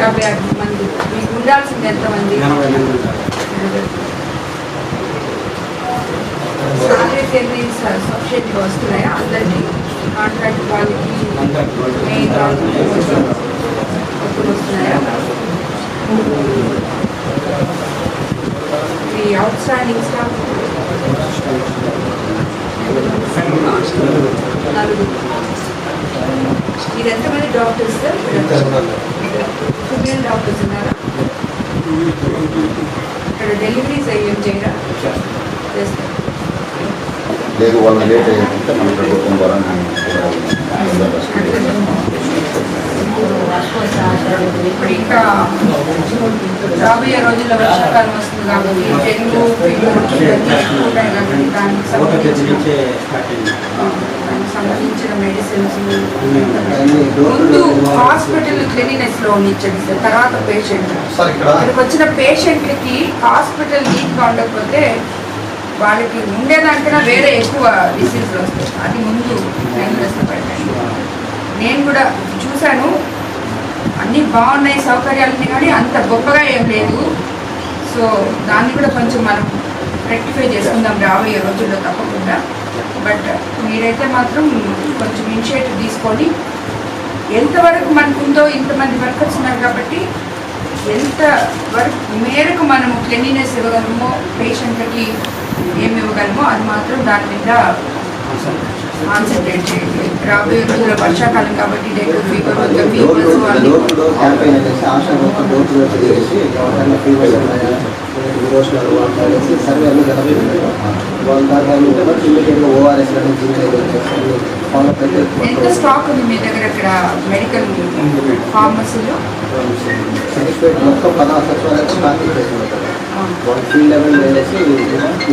యాభై ఆరు మంది. మీకు ఉండాల్సింది ఎంతమంది సాలరీస్ ఎన్ని సబ్సిడీలు వస్తున్నాయా అందరికీ కాంట్రాక్ట్ వాళ్ళకి మెయిన్ వస్తున్నాయా అవుట్ స్టాండింగ్ స్టాఫ్ నలుగురు మీరు ఎంతమంది డాక్టర్స్ సార్ ఫిమేల్ డాక్టర్స్ ఉన్నారా? ఇక్కడ డెలివరీస్ అయ్యేం చేయరా? లేదు వాళ్ళు లేట్ అయ్యిందంటే మన ప్రభుత్వం ద్వారా నేను ఇప్పుడు ఇంకా రాబోయే రోజుల్లో వర్షాకాలం వస్తుంది కాబట్టి డెంగ్యూ ఫీవర్ ఉంటాయి కాబట్టి దానికి సంబంధించిన ఆ, దానికి సంబంధించిన మెడిసిన్స్ ముందు హాస్పిటల్ క్లీనినెస్లో ఉండించండి సార్ తర్వాత పేషెంట్ ఇక్కడికి వచ్చిన పేషెంట్లకి హాస్పిటల్ నీట్గా ఉండకపోతే వాళ్ళకి ఉండేదానికన్నా వేరే ఎక్కువ డిసీజ్లు వస్తాయి. అది ముందు పెట్టండి నేను కూడా చూశాను అన్నీ బాగున్నాయి సౌకర్యాలని కానీ అంత గొప్పగా ఏం లేదు. సో దాన్ని కూడా కొంచెం మనం రెక్టిఫై చేసుకుందాం రాబోయే రోజుల్లో తప్పకుండా. బట్ మీరైతే మాత్రం కొంచెం ఇనిషియేటివ్ తీసుకొని ఎంతవరకు మనకు ఉందో ఇంతమంది వర్కర్స్ ఉన్నారు కాబట్టి ఎంత వరకు మేరకు మనము క్లెన్లీనెస్ ఇవ్వగలమో పేషెంట్లకి ఏమి ఇవ్వగలమో అది మాత్రం దాని మీద కాన్సన్ట్రేట్ చేయండి రాబోయే రోజుల్లో వర్షాకాలం కాబట్టి డెంగ్యూ ఫీవర్ వద్ద ఫీవర్స్ వాళ్ళు సర్వే అన్ని వాళ్ళ దాకా ఇమీడియట్గా ఓఆర్ఎస్ అని ఫాలో ఎంత స్టాక్ ఉంది మీ దగ్గర ఇక్కడ మెడికల్ ఫార్మసీలో సర్టిఫికేట్ మొత్తం పదహారు సచివాలయాలు ఫీల్డ్ లెవెల్ వెళ్ళేసి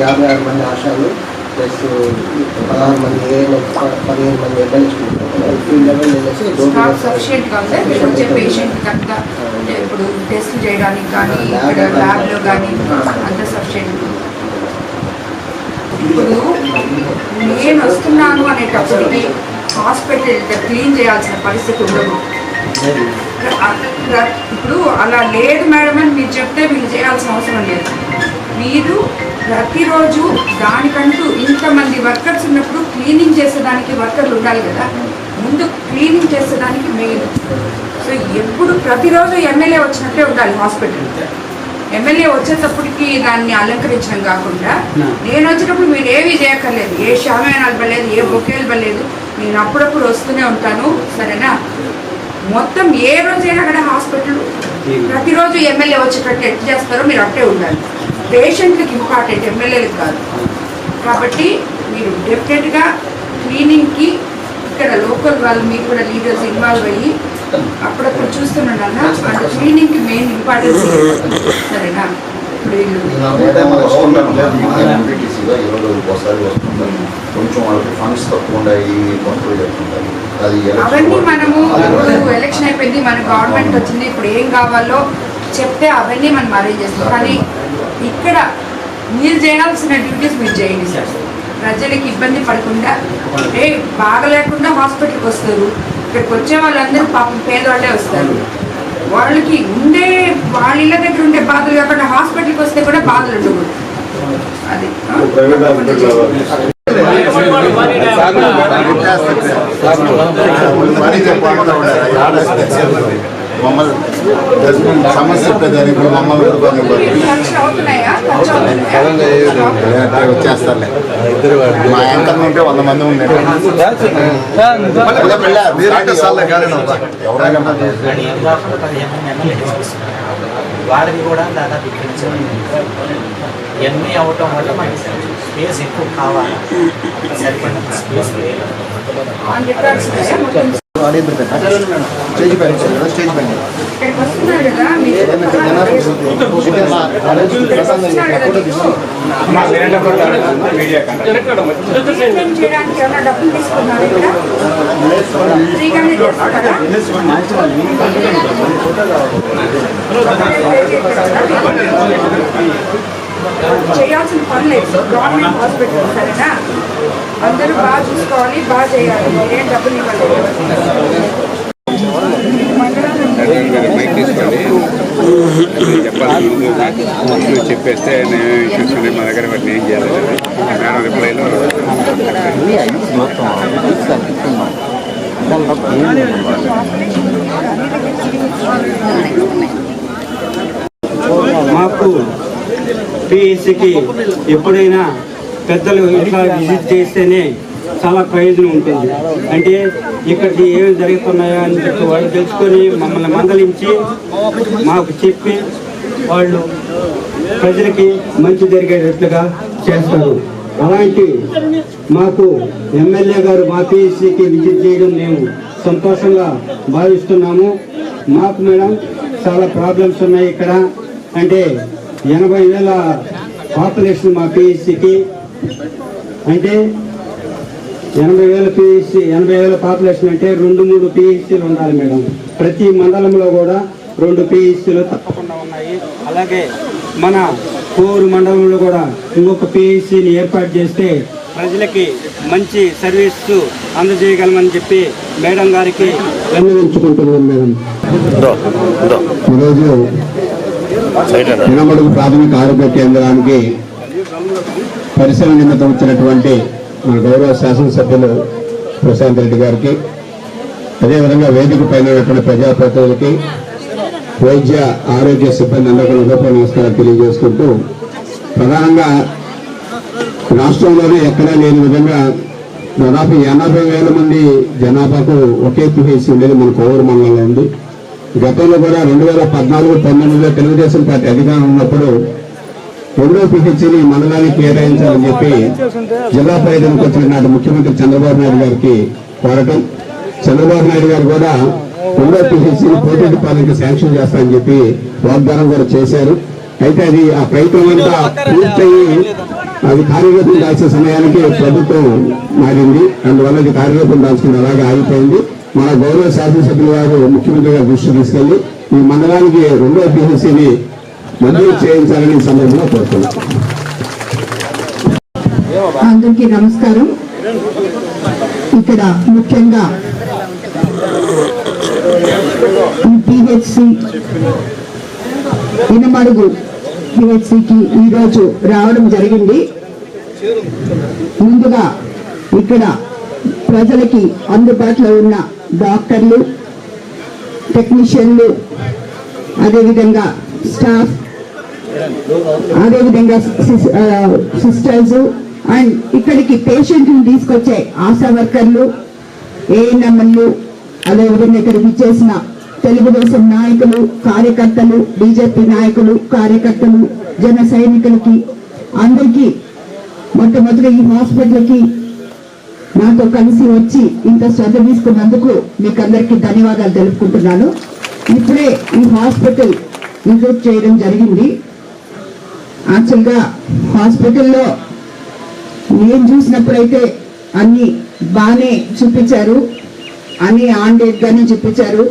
యాభై ఆరు మంది ఆశాలు ప్లస్ పదహారు మంది పదిహేను మంది ఎంఎల్హెచ్ ఫీల్డ్ లెవెల్ వెళ్ళేసి డోర్ టు స్టాక్ డోర్ సఫిషియెంట్గా ఉందా మీరు వచ్చే పేషెంట్ ఇప్పుడు టెస్ట్ చేయడానికి కానీ ఇక్కడ ల్యాబ్లో కానీ అంత సఫిషియెంట్ ఇప్పుడు నేను వస్తున్నాను అనేటప్పటికి హాస్పిటల్ క్లీన్ చేయాల్సిన పరిస్థితి ఉండదు. ఇప్పుడు అలా లేదు మేడం అని మీరు చెప్తే మీరు చేయాల్సిన అవసరం లేదు. మీరు ప్రతిరోజు దానికంటూ ఇంతమంది వర్కర్స్ ఉన్నప్పుడు క్లీనింగ్ చేసేదానికి వర్కర్లు ఉండాలి కదా. ముందు క్లీనింగ్ చేసేదానికి మెయిన్. సో ఎప్పుడు ప్రతిరోజు ఎమ్మెల్యే వచ్చినట్టే ఉండాలి హాస్పిటల్. ఎమ్మెల్యే వచ్చేటప్పటికి దాన్ని అలంకరించడం కాకుండా నేను వచ్చేటప్పుడు మీరు ఏమీ చేయక్కర్లేదు. ఏ షామేనాలు పడలేదు ఏ బొకేలు పడలేదు నేను అప్పుడప్పుడు వస్తూనే ఉంటాను. సరేనా? మొత్తం ఏ రోజైనా అక్కడ హాస్పిటల్ ప్రతిరోజు ఎమ్మెల్యే వచ్చేటట్టు ఎట్లా చేస్తారో మీరు అట్టే ఉండాలి. పేషెంట్కి ఇంపార్టెంట్ ఎమ్మెల్యేలకు కాదు. కాబట్టి మీరు డెఫినెట్గా క్లీనింగ్కి ఇక్కడ లోకల్ వాళ్ళు మీకు కూడా లీడర్స్ ఇన్వాల్వ్ అయ్యి అప్పుడప్పుడు చూస్తున్నాను అన్న అంటే క్లీనింగ్కి మెయిన్ ఇంపార్టెన్స్ సరేనా? ఇప్పుడు ఎంపీటీసీగా ఇరవై రోజులకు ఒకసారి వస్తుంటారు కొంచెం వాళ్ళకి ఫండ్స్ తక్కువ ఉన్నాయి అది అవన్నీ మనము ఎలక్షన్ అయిపోయింది మన గవర్నమెంట్ వచ్చింది ఇప్పుడు ఏం కావాలో చెప్తే అవన్నీ మనం అరేంజ్ చేస్తాం. కానీ ఇక్కడ మీరు చేయాల్సిన డ్యూటీస్ మీరు చేయండి సార్ ప్రజలకి ఇబ్బంది పడకుండా ఏ బాగలేకుండా హాస్పిటల్కి వస్తారు ఇక్కడికి వచ్చే వాళ్ళందరూ పాపం పేదవాళ్ళే వస్తారు వాళ్ళకి ఉండే వాళ్ళ ఇళ్ళ దగ్గర ఉండే బాధలు కాకుండా హాస్పిటల్కి వస్తే కూడా బాధలు ఉండవు అది? మరీ. మమ్మల్ని జడ్జిమెంట్ సమస్య చెప్పేదాన్ని ఇప్పుడు మమ్మల్ని అంటే వచ్చేస్తారులే. మా యాంకర్ ఉంటే వంద మంది ఉన్నారు వాళ్ళకి కూడా దాదాపు ఇక్కడ నుంచి ఇవన్నీ అవ్వటం వల్ల మనకి స్పేస్ ఎక్కువ కావాలి? సరిపడిన స్పేస్ లేదు. ఆన్ స్టేజ్ పైన స్టేజ్ పైన. చేయాల్సిన పని లేదు గవర్నమెంట్ హాస్పిటల్ సరేనా? అందరూ బాగా చూసుకోవాలి బాగా చేయాలి. మీరేం డబ్బులు ఇవ్వాలి చెప్పాలి చెప్పేస్తే నేను ఇష్యూస్ ఉన్నాయి మా దగ్గర వాటిని ఏం చేయాలి మేడం రిప్లైలో మాకు పిఎస్సికి ఎప్పుడైనా పెద్దలు ఇట్లా విజిట్ చేస్తేనే చాలా ప్రయోజనం ఉంటుంది. అంటే ఇక్కడికి ఏమి జరుగుతున్నాయో అని చెప్పి వాళ్ళు తెలుసుకొని మమ్మల్ని మందలించి మాకు చెప్పి వాళ్ళు ప్రజలకి మంచి జరిగేటట్లుగా చేస్తారు. అలాంటి మాకు ఎమ్మెల్యే గారు మా పిఎస్సికి విజిట్ చేయడం మేము సంతోషంగా భావిస్తున్నాము. మాకు మేడం చాలా ప్రాబ్లమ్స్ ఉన్నాయి ఇక్కడ. అంటే ఎనభై వేల పాపులేషన్ మా పిఎస్సికి అంటే ఎనభై వేల పిహెచ్సి ఎనభై వేల పాపులేషన్ అంటే రెండు మూడు పిహెచ్సీలు ఉండాలి మేడం. ప్రతి మండలంలో కూడా రెండు పిహెచ్సీలు తప్పకుండా ఉన్నాయి. అలాగే మన కోరు మండలంలో కూడా ఇంకొక పిహెచ్సిని ఏర్పాటు చేస్తే ప్రజలకి మంచి సర్వీస్ అందజేయగలమని చెప్పి మేడం గారికి విన్నవించుకుంటున్నాం మేడం. ఈరోజు ప్రాథమిక ఆరోగ్య కేంద్రానికి పరిశ్రమ నిమిత్తం వచ్చినటువంటి మన గౌరవ శాసనసభ్యులు ప్రశాంత్ రెడ్డి గారికి అదేవిధంగా వేదిక పైన ఉన్నటువంటి ప్రజాప్రతినిధులకి వైద్య ఆరోగ్య సిబ్బంది అందరికీ హృదయపూర్వక నమస్కారాలు తెలియజేసుకుంటూ ప్రధానంగా రాష్ట్రంలోనే ఎక్కడా లేని విధంగా దాదాపు ఎనభై వేల మంది జనాభాకు ఒకే పిహెచ్ ఉండేది మన కోవూరు మండలంలో ఉంది. గతంలో కూడా రెండు వేల పద్నాలుగు పంతొమ్మిదిలో తెలుగుదేశం పార్టీ అధికారం ఉన్నప్పుడు రెండో పిహెచ్ని మండలానికి కేటాయించాలని చెప్పి జిల్లా పర్యటనకు వచ్చిన నాటి ముఖ్యమంత్రి చంద్రబాబు నాయుడు గారికి కోరటం. చంద్రబాబు నాయుడు గారు కూడా రెండో పిహెచ్ని పోటీ పాలనకి శాంక్షన్ చేస్తారని చెప్పి వాగ్దానం కూడా చేశారు. అయితే అది ఆ ప్రయత్నం అంతా పూర్తయి అది కార్యరూపం దాల్చిన సమయానికి ప్రభుత్వం మారింది. అందువల్ల అది కార్యరూపం దాల్చుకుని అలాగే ఆగిపోయింది. మన గౌరవ శాసనసభ్యుల వారు ముఖ్యమంత్రి గారు దృష్టి తీసుకెళ్ళి ఈ మండలానికి రెండో పిహెచ్సిని మంజూరు చేయించాలని సందర్భంగా కోరుతున్నాం. అందరికీ నమస్కారం. ఇక్కడ ముఖ్యంగా పిహెచ్సి ఇనమడుగు పిహెచ్సికి ఈరోజు రావడం జరిగింది. ముందుగా ఇక్కడ ప్రజలకి అందుబాటులో ఉన్న డాక్టర్లు టెక్నీషియన్లు అదేవిధంగా స్టాఫ్ అదేవిధంగా సిస్- సిస్టర్స్ అండ్ ఇక్కడికి పేషెంట్ని తీసుకొచ్చే ఆశా వర్కర్లు ఏఎన్ఎంఎల్లు అదేవిధంగా ఇక్కడికి ఇచ్చేసిన తెలుగుదేశం నాయకులు కార్యకర్తలు బీజేపీ నాయకులు కార్యకర్తలు జన సైనికులకి అందరికీ మొట్టమొదటి ఈ హాస్పిటల్కి నాతో కలిసి వచ్చి ఇంత శ్రద్ధ తీసుకున్నందుకు మీకు అందరికీ ధన్యవాదాలు తెలుపుకుంటున్నాను. ఇప్పుడే ఈ హాస్పిటల్ విజిట్ చేయడం జరిగింది. యాక్చువల్గా హాస్పిటల్లో నేను చూసినప్పుడైతే అన్ని బాగానే చూపించారు. అన్ని ఆన్ డేట్ గానే చూపించారు.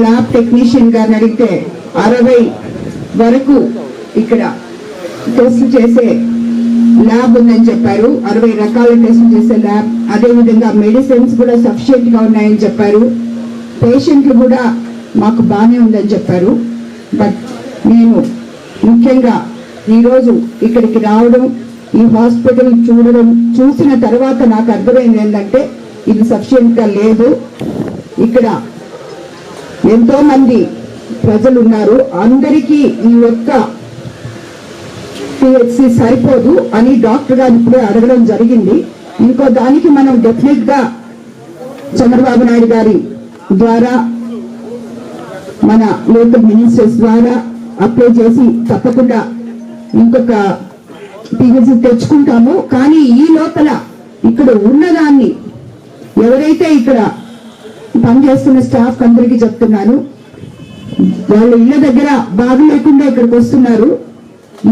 ల్యాబ్ టెక్నీషియన్ గారిని అడిగితే అరవై వరకు ఇక్కడ టెస్ట్ చేసే ల్యాబ్ ఉందని చెప్పారు. అరవై రకాల టెస్ట్ చేసే ల్యాబ్. అదేవిధంగా మెడిసిన్స్ కూడా సఫిషియెంట్గా ఉన్నాయని చెప్పారు. పేషెంట్లు కూడా మాకు బాగానే ఉందని చెప్పారు. బట్ నేను ముఖ్యంగా ఈరోజు ఇక్కడికి రావడం ఈ హాస్పిటల్ చూడడం చూసిన తర్వాత నాకు అర్థమైంది ఏంటంటే ఇది సఫిషియెంట్గా లేదు. ఇక్కడ ఎంతోమంది ప్రజలు ఉన్నారు అందరికీ ఈ ఒక్క పిహెచ్సి సరిపోదు అని డాక్టర్ గారు ఇప్పుడే అడగడం జరిగింది. ఇంకో దానికి మనం డెఫినెట్గా చంద్రబాబు నాయుడు గారి ద్వారా మన లోకల్ మినిస్టర్స్ ద్వారా అప్లై చేసి తప్పకుండా ఇంకొక పిహెచ్సి తెచ్చుకుంటాము. కానీ ఈ లోపల ఇక్కడ ఉన్నదాన్ని ఎవరైతే ఇక్కడ పనిచేస్తున్న స్టాఫ్ అందరికీ చెప్తున్నాను వాళ్ళ ఇళ్ళ దగ్గర బాగు లేకుండా ఇక్కడికి వస్తున్నారు.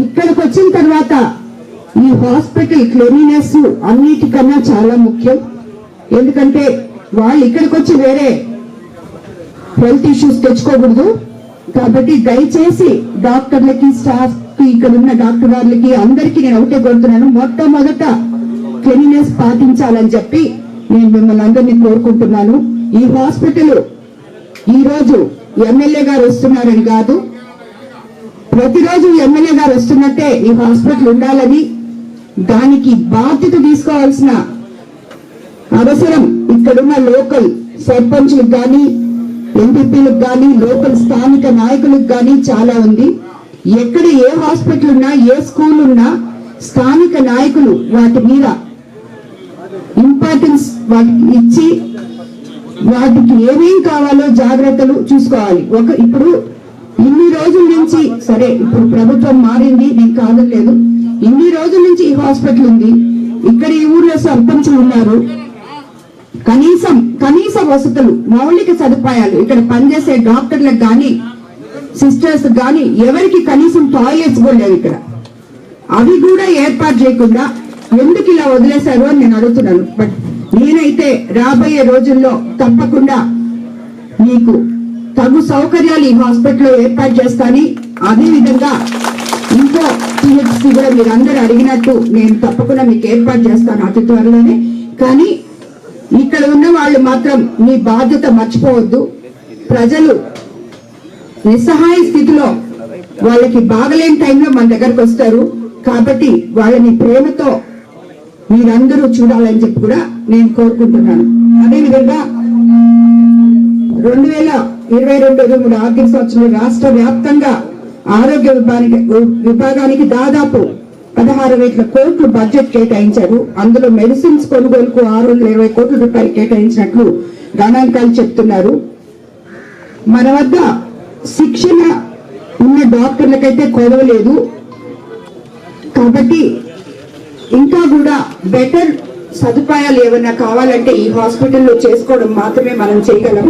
ఇక్కడికి వచ్చిన తర్వాత ఈ హాస్పిటల్ క్లెనినెస్ అన్నిటికన్నా చాలా ముఖ్యం. ఎందుకంటే వాళ్ళు ఇక్కడికి వచ్చి వేరే హెల్త్ ఇష్యూస్ తెచ్చుకోకూడదు. కాబట్టి దయచేసి డాక్టర్లకి స్టాఫ్ ఇక్కడ ఉన్న డాక్టర్ వాళ్ళకి అందరికీ నేను ఒకటే కోరుతున్నాను. మొట్టమొదట క్లీనినెస్ పాటించాలని చెప్పి నేను మిమ్మల్ని అందరినీ కోరుకుంటున్నాను. ఈ హాస్పిటల్ ఈ రోజు ఎమ్మెల్యే గారు వస్తున్నారని కాదు ప్రతిరోజు ఎమ్మెల్యే గారు వస్తున్నట్టే ఈ హాస్పిటల్ ఉండాలని దానికి బాధ్యత తీసుకోవాల్సిన అవసరం ఇక్కడున్న లోకల్ సర్పంచ్లకు కానీ ఎంపీపీలకు కానీ లోకల్ స్థానిక నాయకులకు కానీ చాలా ఉంది. ఎక్కడ ఏ హాస్పిటల్ ఉన్నా ఏ స్కూల్ ఉన్నా స్థానిక నాయకులు వాటి మీద ఇంపార్టెన్స్ వాటికి ఇచ్చి వాటికి ఏమేం కావాలో జాగ్రత్తలు చూసుకోవాలి. ఒక ఇప్పుడు ఇన్ని రోజుల నుంచి సరే ఇప్పుడు ప్రభుత్వం మారింది నేను కాదలేదు ఇన్ని రోజుల నుంచి ఈ హాస్పిటల్ ఉంది. ఇక్కడ ఈ ఊర్లో సర్పంచులు ఉన్నారు. కనీసం కనీస వసతులు మౌలిక సదుపాయాలు ఇక్కడ పనిచేసే డాక్టర్లకు కానీ సిస్టర్స్ కానీ ఎవరికి కనీసం టాయిలెట్స్ కూడా లేవు ఇక్కడ. అవి కూడా ఏర్పాటు చేయకుండా ఎందుకు ఇలా వదిలేశారు అని నేను అడుగుతున్నాను. బట్ నేనైతే రాబోయే రోజుల్లో తప్పకుండా మీకు తగు సౌకర్యాలు ఈ హాస్పిటల్లో ఏర్పాటు చేస్తాని అదే విధంగా ఇంకో పిహెచ్సి కూడా మీరు అందరూ అడిగినట్టు నేను తప్పకుండా మీకు ఏర్పాటు చేస్తాను అతి త్వరలోనే. కానీ ఇక్కడ ఉన్న వాళ్ళు మాత్రం మీ బాధ్యత మర్చిపోవద్దు. ప్రజలు నిస్సహాయ స్థితిలో వాళ్ళకి బాగలేని టైంలో మన దగ్గరకు వస్తారు. కాబట్టి వాళ్ళని ప్రేమతో మీరందరూ చూడాలని చెప్పి కూడా నేను కోరుకుంటున్నాను. అదేవిధంగా రెండు వేల ఇరవై రెండు ఇరవై మూడు ఆర్థిక సంవత్సరంలో రాష్ట్ర వ్యాప్తంగా ఆరోగ్య విభాగానికి విభాగానికి దాదాపు పదహారు వేల కోట్లు బడ్జెట్ కేటాయించారు. అందులో మెడిసిన్స్ కొనుగోలుకు ఆరు వందల ఇరవై కోట్ల రూపాయలు కేటాయించినట్లు గణాంకాలు చెప్తున్నారు. మన వద్ద శిక్షణ ఉన్న డాక్టర్లకైతే కొదవలేదు కాబట్టి ఇంకా కూడా బెటర్ సదుపాయాలు ఏమైనా కావాలంటే ఈ హాస్పిటల్లో చేసుకోవడం మాత్రమే మనం చేయగలం.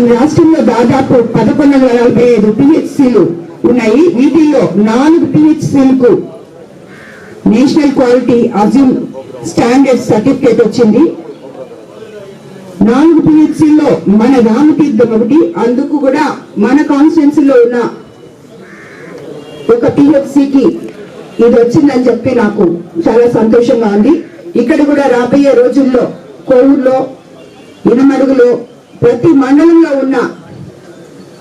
మన రాష్ట్రంలో దాదాపు పదకొండు వందల నలభై ఐదు పిహెచ్సిలు ఉన్నాయి. వీటిల్లో నాలుగు పిహెచ్సిలకు national quality assurance standard certificate వచ్చింది. నాలుగు పిహెచ్సిల్లో మన రామతీర్థం ఒకటి అందుకు కూడా మన కాన్స్టిట్యున్సీలో ఉన్న ఒక పిహెచ్సికి ఇది వచ్చిందని చెప్పి నాకు చాలా సంతోషంగా ఉంది. ఇక్కడ కూడా రాబోయే రోజుల్లో కోవూరులో ఇనమడుగులో ప్రతి మండలంలో ఉన్న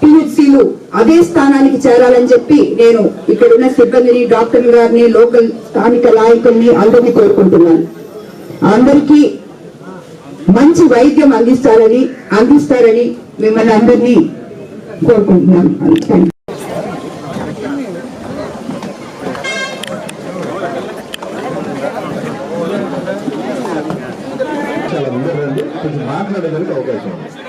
పిహెచ్సిలు అదే స్థానానికి చేరాలని చెప్పి నేను ఇక్కడ ఉన్న సిబ్బందిని డాక్టర్ గారిని లోకల్ స్థానిక నాయకుల్ని అందరినీ కోరుకుంటున్నాను. అందరికీ మంచి వైద్యం అందిస్తారని అందిస్తారని మిమ్మల్ని అందరినీ కోరుకుంటున్నాను. మాట్లాడడానికి అవకాశం ఉంది.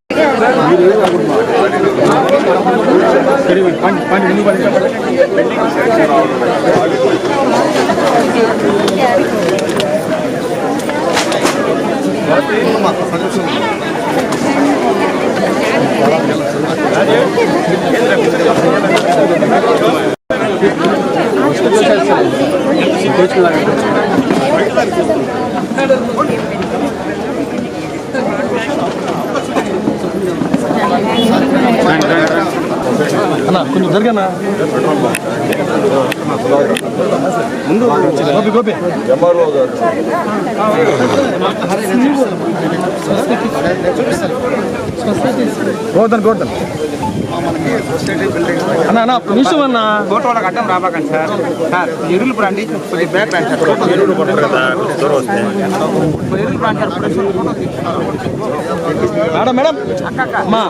మీకు గైడ్లైన్స్ అలాగా రాబోయే రోజుల్లో ఎంఆర్ఓ గారు గోవర్ధన్. గోవర్ధన్ అన్న అన్న నిమిషం అన్న. ఫోటో వాళ్ళకి అడ్డం రాబాకండి సార్. సార్ ఎరువులు రండి కొద్దిగా బ్యాక్ రండి సార్. ఎరువులు కొట్టరు కదా ఎరువులు రండి సార్ ఫోటో మేడం మేడం. అమ్మా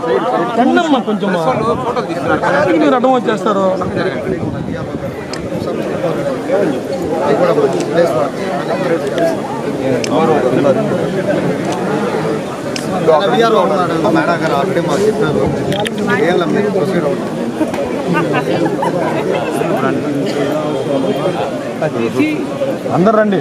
రండమ్మా కొంచెం. తీసుకున్నారు మీరు అడ్డం వచ్చేస్తారు? మేడం గారు ఆల్రెడీ మాకు చెప్పారు. ఏళ్ళ ప్రొసీడ్ అవుతారు అందరు రండి.